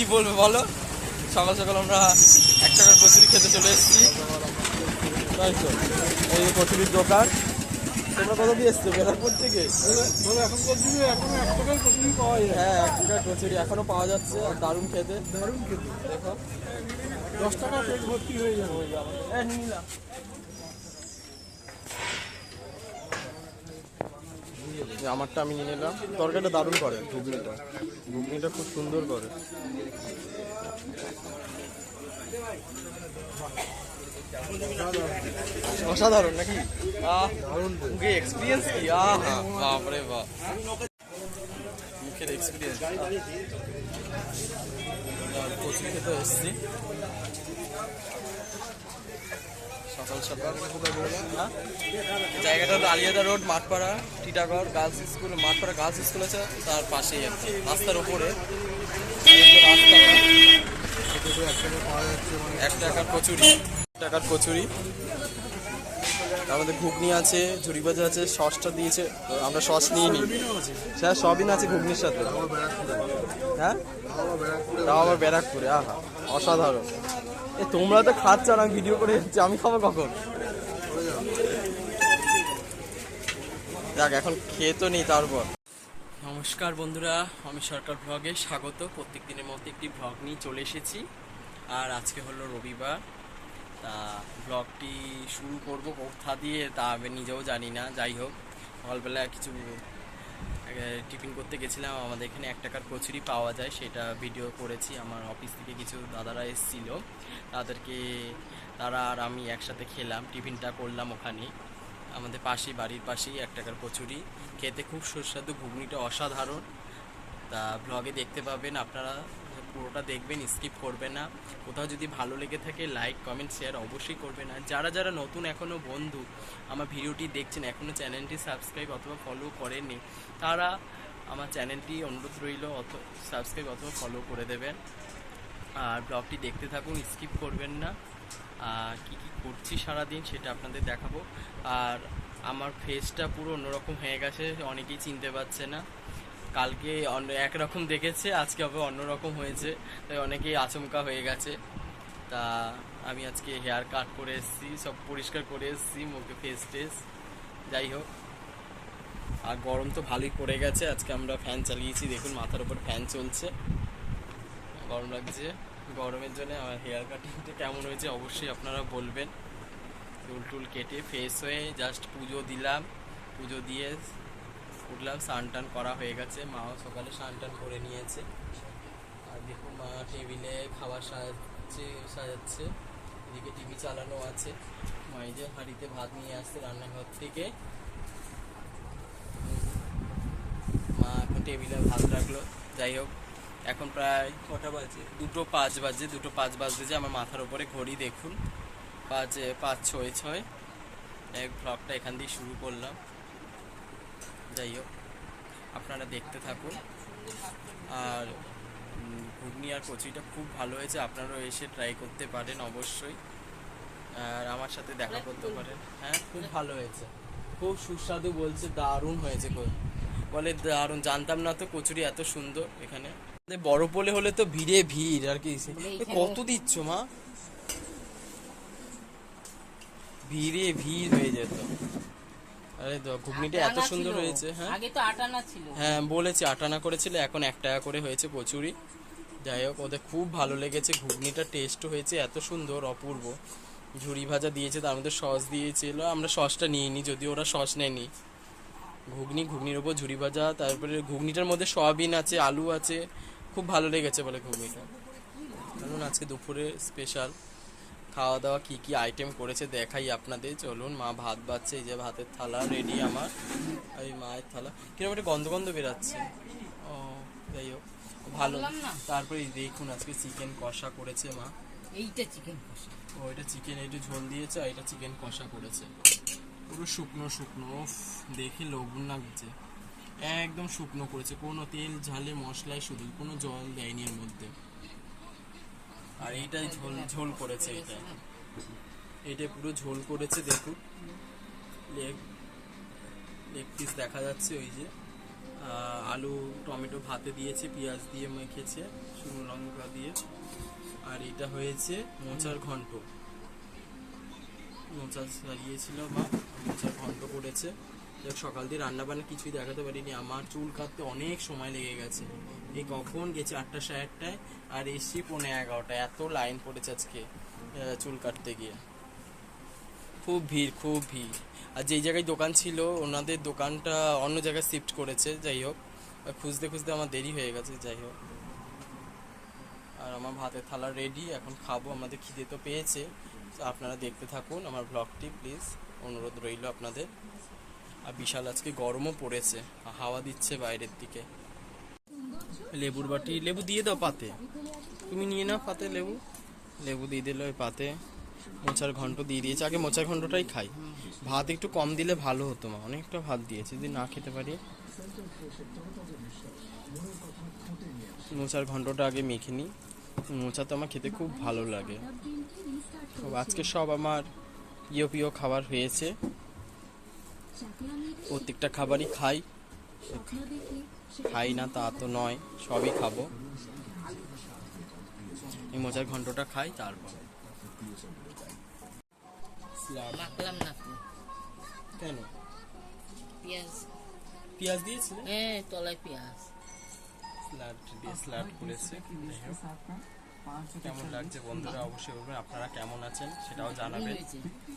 কি বলবে বলো? সকাল সকাল আমরা এক টাকার কচুরি খেতে চলে এসেছি। তাই তো। এই যে কচুরির দোকান। তোমরা কত দিয়ে এসছো? বেলারপুর থেকে এখন কচুরি এখনও এক টাকার কচুরি পাওয়া যায়। হ্যাঁ এক টাকার কচুরি এখনও পাওয়া যাচ্ছে। আর দারুণ খেতে। দারুণ খেতে। দেখো। দশ টাকা পেট ভর্তি হয়ে যাবে। এই নীলা। এই আমারটা আমি নিয়ে নিলাম। তরকারিটা দারুণ করে ঘুগনিটা। ঘুগনিটা খুব সুন্দর করে। অসাধারণ নাকি? মুখে এক্সপিরিয়েন্স কি আহ। বাপরে বাপ। মুখের এক্সপিরিয়েন্স কচুরি খেতে এসছি? জায়গাটা Aliyada road, Mathpara, Titagarh girls school, Mathpara girls school আছে, তার পাশেই কি, রাস্তার উপরে। এক টাকার কচুরি টাকার কচুরি। মধ্যে ঘুগনি আছে ঝুড়ি ভাজা আছে, সসটা দিয়েছে, আমরা সস নিয়ে নিই হ্যাঁ সবই আছে ঘুগনির সাথে। হ্যাঁ? তাও আবার ব্যারাকপুরে, আহা, অসাধারণ। তোমরা তো খাচ্ছ আমি ভিডিও করে আমি খাব কখন? যাক, এখন খেয়ে তো নেই তারপর। নমস্কার বন্ধুরা, আমি সরকার ভ্লগে স্বাগত। প্রত্যেক দিনের মতো একটি ভ্লগ নিয়ে চলে এসেছি। আর আজকে হলো রবিবার। তা, ব্লগটি শুরু করব কোথা দিয়ে, তা আমি নিজেও জানি না। যাই হোক সকালবেলা কিছু টিফিন করতে গেছিলাম, আমাদের এখানে এক টাকার কচুরি পাওয়া যায়, সেটা ভিডিও করেছি। আমার অফিস থেকে কিছু দাদারা এসেছিল। তাদেরকে, তারা আর আমি একসাথে খেলাম, টিফিনটা করলাম ওখানে। আমাদের পাশেই, বাড়ির পাশেই এক টাকার কচুরি। খেতে খুব সুস্বাদু, ঘুগনিটা অসাধারণ। তা ব্লগে দেখতে পাবেন আপনারা। পুরোটা দেখবেন স্কিপ করবেন না। কোথাও যদি ভালো লেগে থাকে লাইক কমেন্ট শেয়ার অবশ্যই করবেন। আর যারা যারা নতুন এখনও বন্ধু, আমার ভিডিওটি দেখছেন এখনও চ্যানেলটি সাবস্ক্রাইব অথবা ফলো করেননি, তারা আমার চ্যানেলটি অনুরোধ রইল, অত সাবস্ক্রাইব অথবা ফলো করে দেবেন। আর ব্লগটি দেখতে থাকুন স্কিপ করবেন না। আর কী কী করছি সারাদিন সেটা আপনাদের দেখাবো। আর আমার ফেসটা পুরো অন্যরকম হয়ে গেছে, অনেকেই চিনতে পারছে না। কালকে অন্য একরকম দেখেছে, আজকে হবে অন্যরকম হয়েছে। তাই অনেকেই আচমকা হয়ে গেছে। তা আমি আজকে হেয়ার কাট করে এসেছি, সব পরিষ্কার করে এসেছি, মুখে ফেস টেস যাই হোক। আর গরম তো ভালোই পড়ে গেছে, আজকে আমরা ফ্যান চালিয়েছি, দেখুন মাথার উপর ফ্যান চলছে। গরম লাগছে। গরমের জন্য আমার হেয়ার কাটিংটা কেমন হয়েছে অবশ্যই আপনারা বলবেন। চুল টুল কেটে ফ্রেশ হয়ে জাস্ট পুজো দিলাম। পুজো দিয়ে উঠলাম, স্নান টান করা হয়ে গেছে। মাও সকালে স্নান টান করে নিয়েছে। আর দেখুন মা টেবিলে খাবার সাজাচ্ছে সাজাচ্ছে। এদিকে টিভি চালানো আছে। মা এই যে হাঁড়িতে ভাত নিয়ে আসছে রান্নাঘর থেকে। মা এখন টেবিলে ভাত রাখল। যাই হোক, এখন প্রায় কটা বাজে? দুটো পাঁচ বাজে, দুটো পাঁচ বাজতে যে আমার মাথার উপরে ঘড়ি, দেখুন। পাঁচ পাঁচ, ছয় ছয়। এক ব্লগটা এখান দিয়ে শুরু করলাম। যাই হোক আপনারা দেখতে থাকুন। আর ঘুগনি আর কচুরিটা খুব ভালো হয়েছে আপনারাও এসে ট্রাই করতে পারেন অবশ্যই। আর আমার সাথে দেখা করতে পারেন। হ্যাঁ খুব ভালো হয়েছে। খুব সুস্বাদু বলছে দারুণ হয়েছে বলে দারুণ। জানতাম না তো কচুরি এত সুন্দর এখানে। বড় পোলে হলে তো ভিড়ে ভিড় আর কি কত দিচ্ছ মা? ভিড়ে ভিড় হয়ে যেত। আরে তো ঘুগনিটা এত সুন্দর হয়েছে হ্যাঁ? আগে তো আটানা ছিল। হ্যাঁ বলেছি আটানা করেছিল এখন এক টাকা করে হয়েছে কচুরি। যাই হোক ওদের খুব ভালো লেগেছে ঘুগনিটা টেস্ট হয়েছে এত সুন্দর অপূর্ব। ঝুরি ভাজা দিয়েছে তার মধ্যে সস দিয়েছিল আমরা সসটা নিইনি যদি ওরা সস নেয়নি। ঘুগনি ঘুগনির ওপর ঝুরি ভাজা তারপরে ঘুগনিটার মধ্যে সয়াবিন আছে আলু আছে খুব ভালো লেগেছে বলে ঘুগনিটা। কারণ আজকে দুপুরে স্পেশাল খাওয়া দাওয়া কি কি আইটেম করেছে দেখাই আপনাদের। চলুন মা ভাত বাচ্ছে এই যে ভাতের থালা রেডি আমার। এই মায়ের থালা। কীরকম একটা গন্ধ গন্ধ বেরাচ্ছে। ও যাই হোক ভালো। তারপরে দেখুন আজকে চিকেন কষা করেছে মা। এইটা চিকেন কষা। ও এটা চিকেন একটু ঝোল দিয়েছে আর এটা চিকেন কষা করেছে। পুরো শুকনো শুকনো। দেখে লবণ লাগছে। একদম শুকনো করেছে। কোনো তেল ঝালে মশলায় শুধু কোনো জল দেয়নি এর মধ্যে। আর এইটাই ঝোল ঝোল করেছে এটা। এটা পুরো ঝোল করেছে, দেখুন। লেগ লেগ পিস দেখা যাচ্ছে ওই যে। আলু, টমেটো ভাতে দিয়েছে, পেঁয়াজ দিয়ে মেখেছে, শুকনো লঙ্কা দিয়ে। আর এটা হয়েছে মোচার ঘন্ট। মোচা সারিয়েছিল মা, মোচার ঘন্ট করেছে। যাক, সকাল দিয়ে রান্না বান্না কিছুই দেখাতে পারিনি। আমার চুল কাটতে অনেক সময় লেগে গেছে। এই কখন গেছে? আটটা সাড়ে আটটায়। আর এসছি পৌনে এগারোটায়। এত লাইন পড়েছে আজকে চুল কাটতে গিয়ে। খুব ভিড় খুব ভিড়। আর যেই জায়গায় দোকান ছিল, ওনাদের দোকানটা অন্য জায়গায় শিফট করেছে, যাই হোক। খুঁজতে খুঁজতে আমার দেরি হয়ে গেছে, যাই হোক। আর আমার ভাতের থালা রেডি এখন খাব। আমাদের খিদে তো পেয়েছে। আপনারা দেখতে থাকুন আমার ব্লগটি প্লিজ অনুরোধ রইল আপনাদের। আর বিশাল আজকে গরমও পড়েছে হাওয়া দিচ্ছে বাইরের দিকে। লেবুর বাটি, লেবু দিয়ে দাও পাতে। তুমি নিয়ে নাও পাতে লেবু। লেবু দিয়ে দিলে ওই পাতে। মোচার ঘন্ট দিয়ে দিয়েছে। আগে মোচার ঘন্টটাই খাই। ভাত একটু কম দিলে ভালো হতো মা। অনেকটা ভাত দিয়েছে, যদি না খেতে পারি। মোচার ঘন্টটা আগে মেখে নিই। মোচা তো আমার খেতে খুব ভালো লাগে। আজকে সব আমার প্রিয় প্রিয় খাবার হয়েছে। প্রত্যেকটা খাবারই খাই। খাই না তা তো নয় সবই খাব। এই মোচার ঘন্টটা খাই তারপর। মাখলাম না কেন? পেঁয়াজ। পেঁয়াজ দিয়েছে হ্যাঁ তলায় পেঁয়াজ। স্যালাড দিয়ে স্যালাড করেছে। কেমন লাগছে বন্ধুরা? অবশ্যই বলবেন আপনারা কেমন আছেন সেটাও জানাবেন।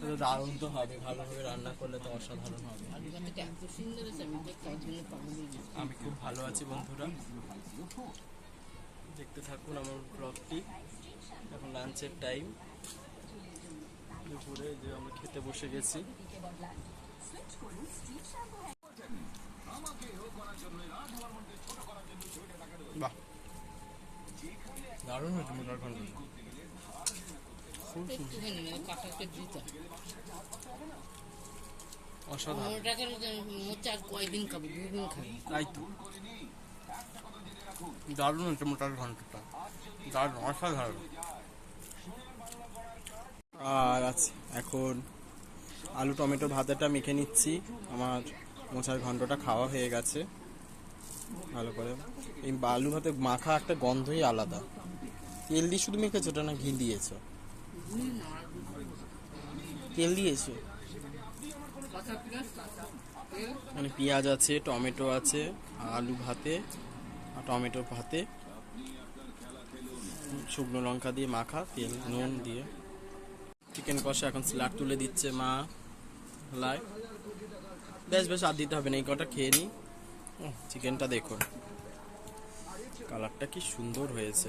তো দারুণ তো হবে ভালোভাবে রান্না করলে তো অসাধারণ হবে। আমি খুব ভালো আছি বন্ধুরা। দেখতে থাকুন আমার ব্লগটি এখন লাঞ্চের টাইম দুপুরে যে আমরা খেতে বসে গেছি। বাহ। দারুণ হয়েছে মোটার ঘন্ট অসাধারণ দারুণ হচ্ছে মোটার ঘন্টটা দারুণ অসাধারণ আর আছে এখন আলু, টমেটো, ভাতেটা মেখে নিচ্ছি। আমার মোচার ঘন্টটা খাওয়া হয়ে গেছে। ভালো করে। এই আলু ভাতে মাখা একটা গন্ধই আলাদা। তেল দিয়ে শুধু মেখেছো? ওটা না ঘি দিয়েছ? তেল দিয়েছ? মানে পেঁয়াজ আছে, টমেটো আছে, আলু ভাতে টমেটো ভাতে, শুকনো লঙ্কা দিয়ে মাখা, তেল, নুন দিয়ে। চিকেন কষা এখন স্যালাড তুলে দিচ্ছে মা লাই বেশ বেশ, আর দিতে হবে না, এই কটা খেয়ে নিই চিকেনটা দেখুন। কালারটা কি সুন্দর হয়েছে।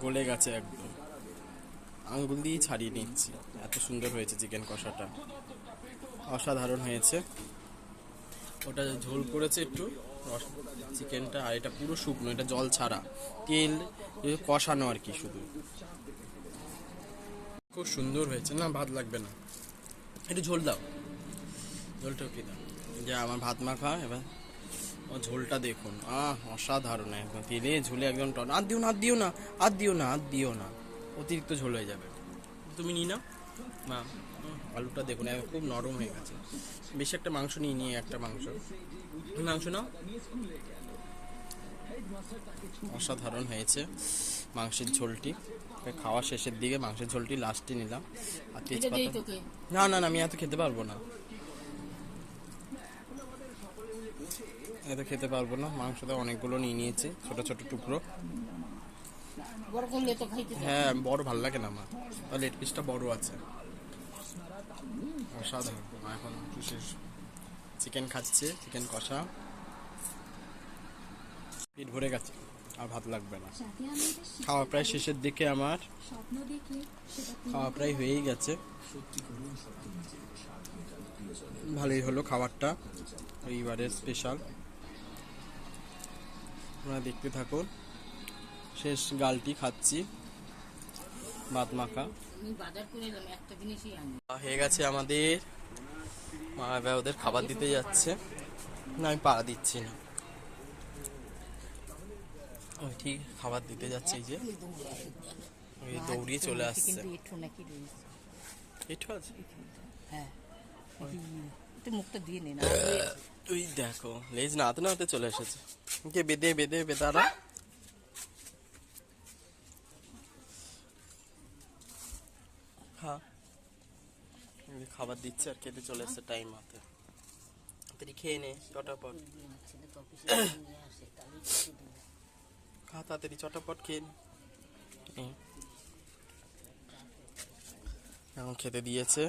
গলে গেছে একদম। আঙ্গুল দিয়ে ছাড়িয়ে নিচ্ছি। এত সুন্দর হয়েছে চিকেন কষাটা। অসাধারণ হয়েছে। ওটা ঝোল করেছে একটু। চিকেনটা আর এটা পুরো শুকনো, এটা জল ছাড়া। তেল কষানো আর কি শুধু। খুব সুন্দর হয়েছে। না, ভাত লাগবে না। একটু ঝোল দাও। ঝোলটা কি দাও যে আমার ভাত মাখা এবার ও ঝোলটা দেখুন। আহ অসাধারণ একদম। তেলে ঝোলে একদম টন। আর দিও না আর দিও না আর দিও না আর দিও না। অতিরিক্ত ঝোল হয়ে যাবে। তুমি নিই না মা আলুটা দেখুন খুব নরম হয়ে গেছে। বেশি একটা মাংস নিয়ে নিয়ে একটা মাংস। তুমি মাংস নাও। অসাধারণ হয়েছে মাংসের ঝোলটি। খাওয়া শেষের দিকে মাংসের ঝোলটি লাস্টে নিলাম। আর তেজপাতা না না না আমি এত খেতে পারব না। এত খেতে পারব না। মাংসটা অনেকগুলো নিয়ে নিয়েছি ছোট ছোট টুকরো। হ্যাঁ বড় ভালো লাগে না আমার। লেট পিসটা বড় আছে। অসাধারণ। এখন চিকেন খাচ্ছে চিকেন কষা। পেট ভরে গেছে আর ভাত লাগবে না। খাওয়া প্রায় শেষের দিকে আমার। খাওয়া প্রায় হয়েই গেছে। ভালোই হলো খাবারটা। এইবারের স্পেশাল আপনারা দেখতে থাকুন। শেষ গালটি খাচ্ছি। ভাত মাখা। হয়ে গেছে আমাদের। মা ওদের খাবার দিতে যাচ্ছে। না আমি পাড়া দিচ্ছি না। ওই ঠিক খাবার দিতে যাচ্ছে এই যে। ওই দৌড়িয়ে চলে আসছে। আছে। হ্যাঁ। তুই মুখটা দিয়ে নে না ওই দেখো লেজ না হাতে না হাতে চলে এসেছে। কে বেঁধে বেঁধে খা এই খাবার দিচ্ছে আর খেতে চলে এসছে টাইম হাতে তুই খেয়ে নে চটাপট। খা তাড়াতাড়ি চটাপট খেয়ে। এখন খেতে দিয়েছে।